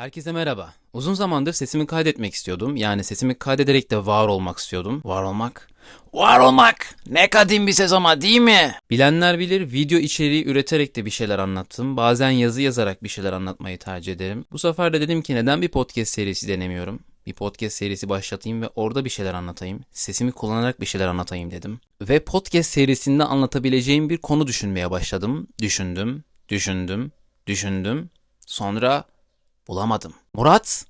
Herkese merhaba. Uzun zamandır sesimi kaydetmek istiyordum. Yani sesimi kaydederek de var olmak istiyordum. Var olmak? Var olmak! Ne kadim bir ses ama değil mi? Bilenler bilir video içeriği üreterek de bir şeyler anlattım. Bazen yazı yazarak bir şeyler anlatmayı tercih ederim. Bu sefer de dedim ki neden bir podcast serisi denemiyorum? Bir podcast serisi başlatayım ve orada bir şeyler anlatayım. Sesimi kullanarak bir şeyler anlatayım dedim. Ve podcast serisinde anlatabileceğim bir konu düşünmeye başladım. Düşündüm, düşündüm, düşündüm. Sonra Bulamadım. Murat?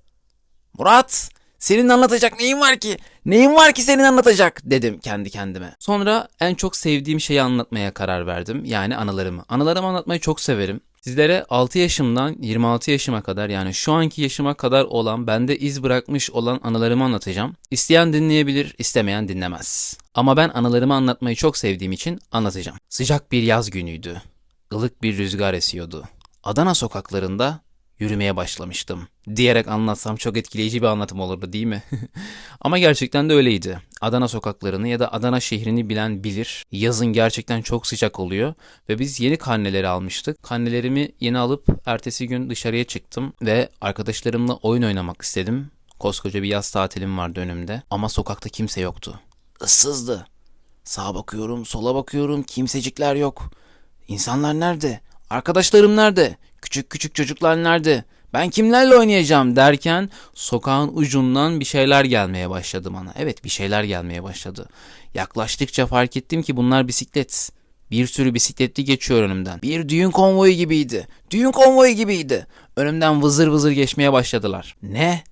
Murat! Senin anlatacak neyin var ki? Neyin var ki senin anlatacak dedim kendi kendime. Sonra en çok sevdiğim şeyi anlatmaya karar verdim. Yani anılarımı. Anılarımı anlatmayı çok severim. Sizlere 6 yaşımdan 26 yaşıma kadar yani şu anki yaşıma kadar olan bende iz bırakmış olan anılarımı anlatacağım. İsteyen dinleyebilir, istemeyen dinlemez. Ama ben anılarımı anlatmayı çok sevdiğim için anlatacağım. Sıcak bir yaz günüydü. Ilık bir rüzgar esiyordu. Adana sokaklarında yürümeye başlamıştım. Diyerek anlatsam çok etkileyici bir anlatım olurdu değil mi? Ama gerçekten de öyleydi. Adana sokaklarını ya da Adana şehrini bilen bilir. Yazın gerçekten çok sıcak oluyor ve biz yeni karneleri almıştık. Karnelerimi yeni alıp ertesi gün dışarıya çıktım ve arkadaşlarımla oyun oynamak istedim. Koskoca bir yaz tatilim vardı önümde ama sokakta kimse yoktu. Issızdı. Sağa bakıyorum, sola bakıyorum, kimsecikler yok. İnsanlar nerede? Arkadaşlarım nerede? Küçük küçük çocuklar nerede? Ben kimlerle oynayacağım derken sokağın ucundan bir şeyler gelmeye başladı bana. Evet bir şeyler gelmeye başladı. Yaklaştıkça fark ettim ki bunlar bisiklet. Bir sürü bisikletli geçiyor önümden. Bir düğün konvoyu gibiydi. Düğün konvoyu gibiydi. Önümden vızır vızır geçmeye başladılar. Ne?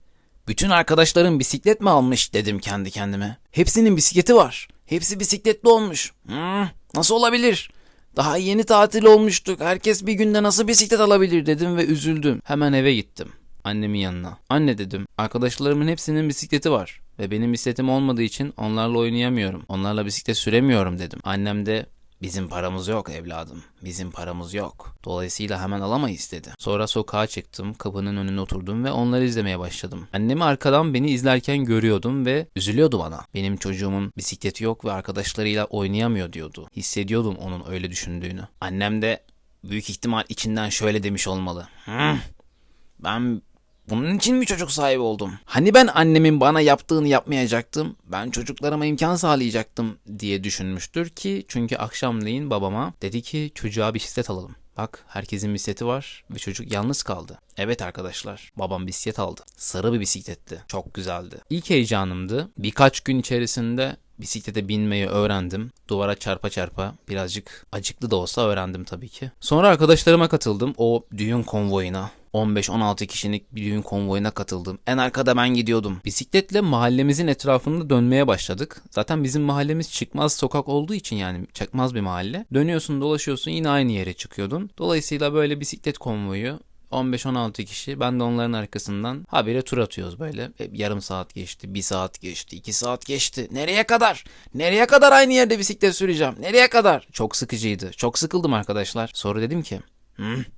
Bütün arkadaşlarım bisiklet mi almış dedim kendi kendime. Hepsinin bisikleti var. Hepsi bisikletli olmuş. Hmm, nasıl olabilir? Daha yeni tatil olmuştuk. Herkes bir günde nasıl bisiklet alabilir dedim ve üzüldüm. Hemen eve gittim. Annemin yanına. Anne dedim. Arkadaşlarımın hepsinin bisikleti var. Ve benim bisikletim olmadığı için onlarla oynayamıyorum. Onlarla bisiklet süremiyorum dedim. Annem de Bizim paramız yok evladım. Bizim paramız yok. Dolayısıyla hemen alamayız dedi. Sonra sokağa çıktım, kapının önüne oturdum ve onları izlemeye başladım. Annemi arkadan beni izlerken görüyordum ve üzülüyordu bana. Benim çocuğumun bisikleti yok ve arkadaşlarıyla oynayamıyor diyordu. Hissediyordum onun öyle düşündüğünü. Annem de büyük ihtimal içinden şöyle demiş olmalı. Hı, ben bunun için mi çocuk sahibi oldum? Hani ben annemin bana yaptığını yapmayacaktım, ben çocuklarıma imkan sağlayacaktım diye düşünmüştür ki çünkü akşamleyin babama dedi ki çocuğa bisiklet alalım. Bak herkesin bisikleti var ve çocuk yalnız kaldı. Evet arkadaşlar babam bisiklet aldı. Sarı bir bisikletti. Çok güzeldi. İlk heyecanımdı. Birkaç gün içerisinde bisiklete binmeyi öğrendim. Duvara çarpa çarpa birazcık acıklı da olsa öğrendim tabii ki. Sonra arkadaşlarıma katıldım o düğün konvoyuna. 15-16 kişilik bir düğün konvoyuna katıldım. En arkada ben gidiyordum. Bisikletle mahallemizin etrafında dönmeye başladık. Zaten bizim mahallemiz çıkmaz sokak olduğu için yani çıkmaz bir mahalle. Dönüyorsun dolaşıyorsun yine aynı yere çıkıyordun. Dolayısıyla böyle bisiklet konvoyu 15-16 kişi. Ben de onların arkasından habire tur atıyoruz böyle. E, yarım saat geçti, bir saat geçti, iki saat geçti. Nereye kadar? Nereye kadar aynı yerde bisiklet süreceğim? Nereye kadar? Çok sıkıcıydı. Çok sıkıldım arkadaşlar. Sonra dedim ki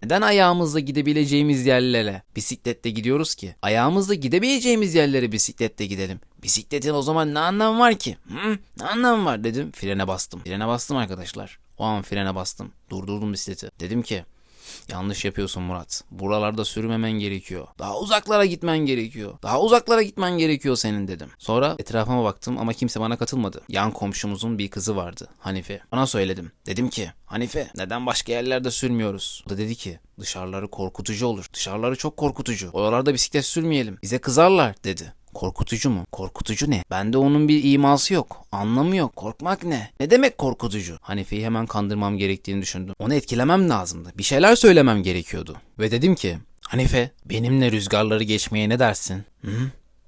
Neden ayağımızla gidebileceğimiz yerlere bisikletle gidiyoruz ki? Ayağımızla gidebileceğimiz yerlere bisikletle gidelim. Bisikletin o zaman ne anlamı var ki? Hı? Ne anlamı var dedim. Frene bastım. Frene bastım arkadaşlar. O an frene bastım. Durdurdum bisikleti. Dedim ki Yanlış yapıyorsun Murat. Buralarda sürmemen gerekiyor. Daha uzaklara gitmen gerekiyor. Daha uzaklara gitmen gerekiyor senin dedim. Sonra etrafıma baktım ama kimse bana katılmadı. Yan komşumuzun bir kızı vardı. Hanife. Ona söyledim. Dedim ki Hanife neden başka yerlerde sürmüyoruz? O da dedi ki dışarıları korkutucu olur. Dışarıları çok korkutucu. Oralarda bisiklet sürmeyelim. Bize kızarlar dedi. Korkutucu mu? Korkutucu ne? Bende onun bir iması yok. Anlamı yok. Korkmak ne? Ne demek korkutucu? Hanife'yi hemen kandırmam gerektiğini düşündüm. Onu etkilemem lazımdı. Bir şeyler söylemem gerekiyordu. Ve dedim ki Hanife benimle rüzgarları geçmeye ne dersin? Hı?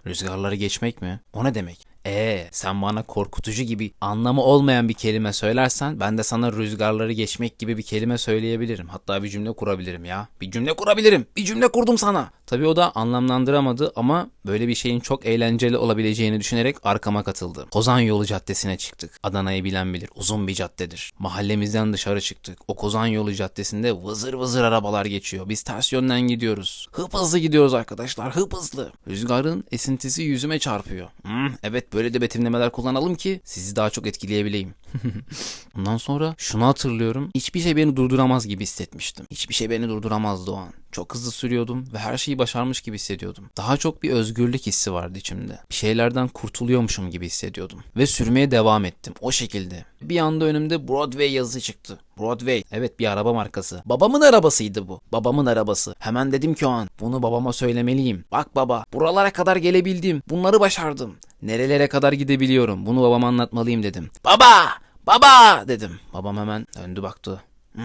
Rüzgarları geçmek mi? O ne demek? Ee, sen bana korkutucu gibi anlamı olmayan bir kelime söylersen ben de sana rüzgarları geçmek gibi bir kelime söyleyebilirim. Hatta bir cümle kurabilirim ya. Bir cümle kurabilirim. Bir cümle kurdum sana. Tabii o da anlamlandıramadı ama böyle bir şeyin çok eğlenceli olabileceğini düşünerek arkama katıldı. Kozan Yolu Caddesi'ne çıktık. Adana'yı bilen bilir. Uzun bir caddedir. Mahallemizden dışarı çıktık. O Kozan Yolu Caddesi'nde vızır vızır arabalar geçiyor. Biz ters yönden gidiyoruz. Hıp hızlı gidiyoruz arkadaşlar. Hıp hızlı. Rüzgarın esintisi yüzüme çarpıyor. Hmm, evet böyle de betimlemeler kullanalım ki sizi daha çok etkileyebileyim. Bundan sonra şunu hatırlıyorum. Hiçbir şey beni durduramaz gibi hissetmiştim. Hiçbir şey beni durduramazdı o an. Çok hızlı sürüyordum ve her şeyi başarmış gibi hissediyordum. Daha çok bir özgürlük hissi vardı içimde. Bir şeylerden kurtuluyormuşum gibi hissediyordum. Ve sürmeye devam ettim. O şekilde. Bir anda önümde Broadway yazısı çıktı. Broadway. Evet bir araba markası. Babamın arabasıydı bu. Babamın arabası. Hemen dedim ki o an. Bunu babama söylemeliyim. Bak baba buralara kadar gelebildim. Bunları başardım. Nerelere kadar gidebiliyorum. Bunu babama anlatmalıyım dedim. Baba! Baba! dedim. Babam hemen döndü baktı. Hı?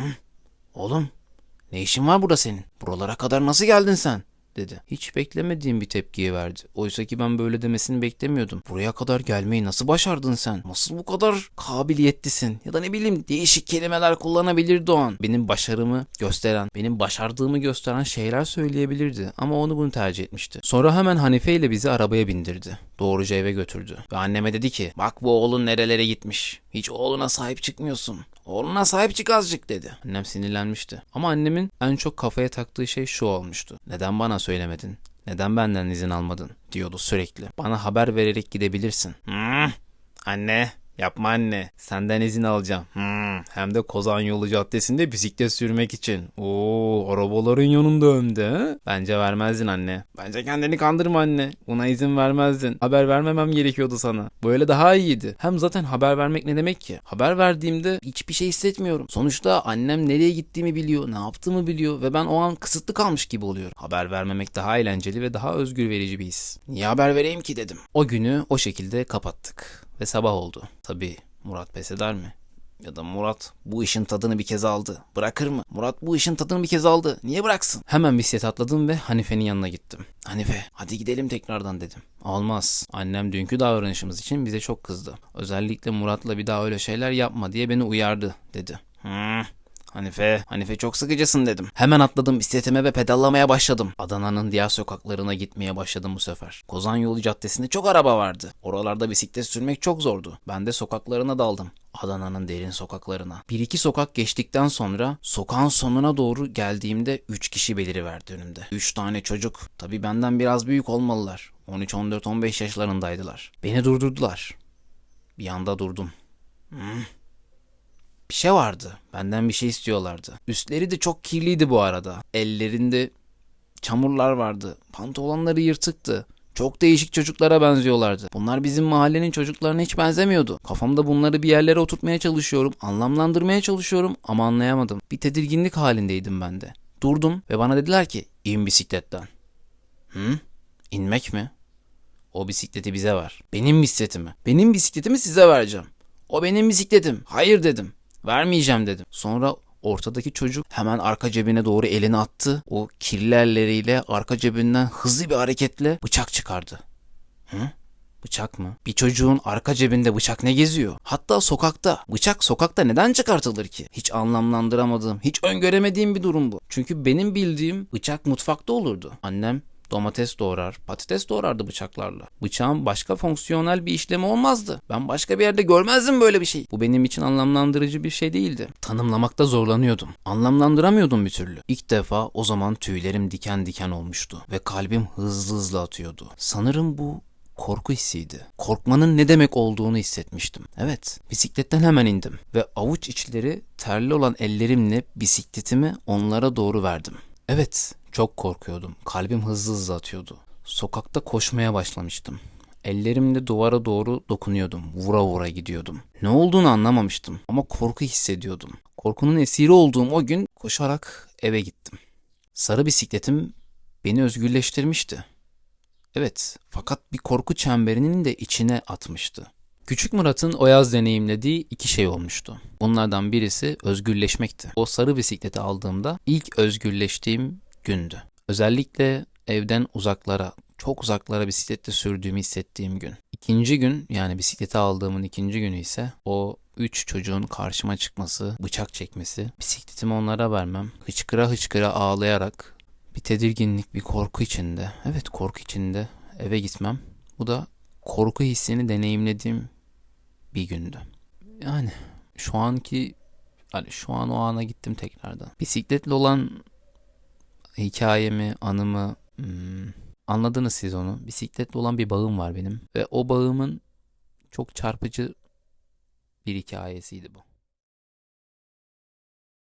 Oğlum ne işin var burada senin? Buralara kadar nasıl geldin sen? dedi. Hiç beklemediğim bir tepkiyi verdi. Oysa ki ben böyle demesini beklemiyordum. Buraya kadar gelmeyi nasıl başardın sen? Nasıl bu kadar kabiliyetlisin? Ya da ne bileyim değişik kelimeler kullanabilirdi o an. Benim başarımı gösteren, benim başardığımı gösteren şeyler söyleyebilirdi. Ama onu bunu tercih etmişti. Sonra hemen Hanife ile bizi arabaya bindirdi. Doğruca eve götürdü. Ve anneme dedi ki bak bu oğlun nerelere gitmiş. Hiç oğluna sahip çıkmıyorsun. Oğluna sahip çık azıcık dedi. Annem sinirlenmişti. Ama annemin en çok kafaya taktığı şey şu olmuştu. Neden bana söylemedin? Neden benden izin almadın? diyordu sürekli. Bana haber vererek gidebilirsin. Hmm. Anne yapma anne. Senden izin alacağım. Hmm. Hem de Kozan Yolu Caddesi'nde bisiklet sürmek için. Oo arabaların yanında hem? Bence vermezdin anne. Bence kendini kandırma anne. Buna izin vermezdin. Haber vermemem gerekiyordu sana. Böyle daha iyiydi. Hem zaten haber vermek ne demek ki? Haber verdiğimde hiçbir şey hissetmiyorum. Sonuçta annem nereye gittiğimi biliyor, ne yaptığımı biliyor ve ben o an kısıtlı kalmış gibi oluyorum. Haber vermemek daha eğlenceli ve daha özgür verici bir his. Niye haber vereyim ki dedim. O günü o şekilde kapattık ve sabah oldu. Tabii Murat pes eder mi? Ya da Murat bu işin tadını bir kez aldı. Bırakır mı? Murat bu işin tadını bir kez aldı. Niye bıraksın? Hemen bisiklete atladım ve Hanife'nin yanına gittim. Hanife hadi gidelim tekrardan dedim. Olmaz. Annem dünkü davranışımız için bize çok kızdı. Özellikle Murat'la bir daha öyle şeyler yapma diye beni uyardı dedi. Hmm. Hanife, Hanife çok sıkıcısın dedim. Hemen atladım bisikletime ve pedallamaya başladım. Adana'nın diğer sokaklarına gitmeye başladım bu sefer. Kozan Yolu Caddesi'nde çok araba vardı. Oralarda bisiklet sürmek çok zordu. Ben de sokaklarına daldım. Adana'nın derin sokaklarına. Bir iki sokak geçtikten sonra sokağın sonuna doğru geldiğimde 3 kişi beliriverdi önümde. 3 tane çocuk. Tabii benden biraz büyük olmalılar. 13, 14, 15 yaşlarındaydılar. Beni durdurdular. Bir anda durdum. Hmm. Bir şey vardı. Benden bir şey istiyorlardı. Üstleri de çok kirliydi bu arada. Ellerinde çamurlar vardı. Pantolonları yırtıktı. Çok değişik çocuklara benziyorlardı. Bunlar bizim mahallenin çocuklarına hiç benzemiyordu. Kafamda bunları bir yerlere oturtmaya çalışıyorum, anlamlandırmaya çalışıyorum ama anlayamadım. Bir tedirginlik halindeydim ben de. Durdum ve bana dediler ki in bisikletten. Hı? İnmek mi? O bisikleti bize ver. Benim bisikletimi. Benim bisikletimi size vereceğim. O benim bisikletim. Hayır dedim. Vermeyeceğim dedim. Sonra ortadaki çocuk hemen arka cebine doğru elini attı. O kirli elleriyle arka cebinden hızlı bir hareketle bıçak çıkardı. Hı? Bıçak mı? Bir çocuğun arka cebinde bıçak ne geziyor? Hatta sokakta. Bıçak sokakta neden çıkartılır ki? Hiç anlamlandıramadığım, hiç öngöremediğim bir durum bu. Çünkü benim bildiğim bıçak mutfakta olurdu. Annem domates doğrar, patates doğrardı bıçaklarla. Bıçağın başka fonksiyonel bir işlemi olmazdı. Ben başka bir yerde görmezdim böyle bir şey. Bu benim için anlamlandırıcı bir şey değildi. Tanımlamakta zorlanıyordum. Anlamlandıramıyordum bir türlü. İlk defa o zaman tüylerim diken diken olmuştu ve kalbim hızlı hızlı atıyordu. Sanırım bu korku hissiydi. Korkmanın ne demek olduğunu hissetmiştim. Evet, bisikletten hemen indim ve avuç içleri terli olan ellerimle bisikletimi onlara doğru verdim. Evet, çok korkuyordum. Kalbim hızlı hızlı atıyordu. Sokakta koşmaya başlamıştım. Ellerimle duvara doğru dokunuyordum. Vura vura gidiyordum. Ne olduğunu anlamamıştım ama korku hissediyordum. Korkunun esiri olduğum o gün koşarak eve gittim. Sarı bisikletim beni özgürleştirmişti. Evet, fakat bir korku çemberinin de içine atmıştı. Küçük Murat'ın o yaz deneyimlediği iki şey olmuştu. Bunlardan birisi özgürleşmekti. O sarı bisikleti aldığımda ilk özgürleştiğim gündü. Özellikle evden uzaklara, çok uzaklara bisikletle sürdüğümü hissettiğim gün. İkinci gün yani bisikleti aldığımın ikinci günü ise o üç çocuğun karşıma çıkması, bıçak çekmesi, bisikletimi onlara vermem, hıçkıra hıçkıra ağlayarak bir tedirginlik, bir korku içinde, evet korku içinde eve gitmem. Bu da korku hissini deneyimlediğim bir gündü. Yani şu anki hani şu an o ana gittim tekrardan. Bisikletle olan hikayemi, anımı hmm, anladınız siz onu. Bisikletle olan bir bağım var benim ve o bağımın çok çarpıcı bir hikayesiydi bu.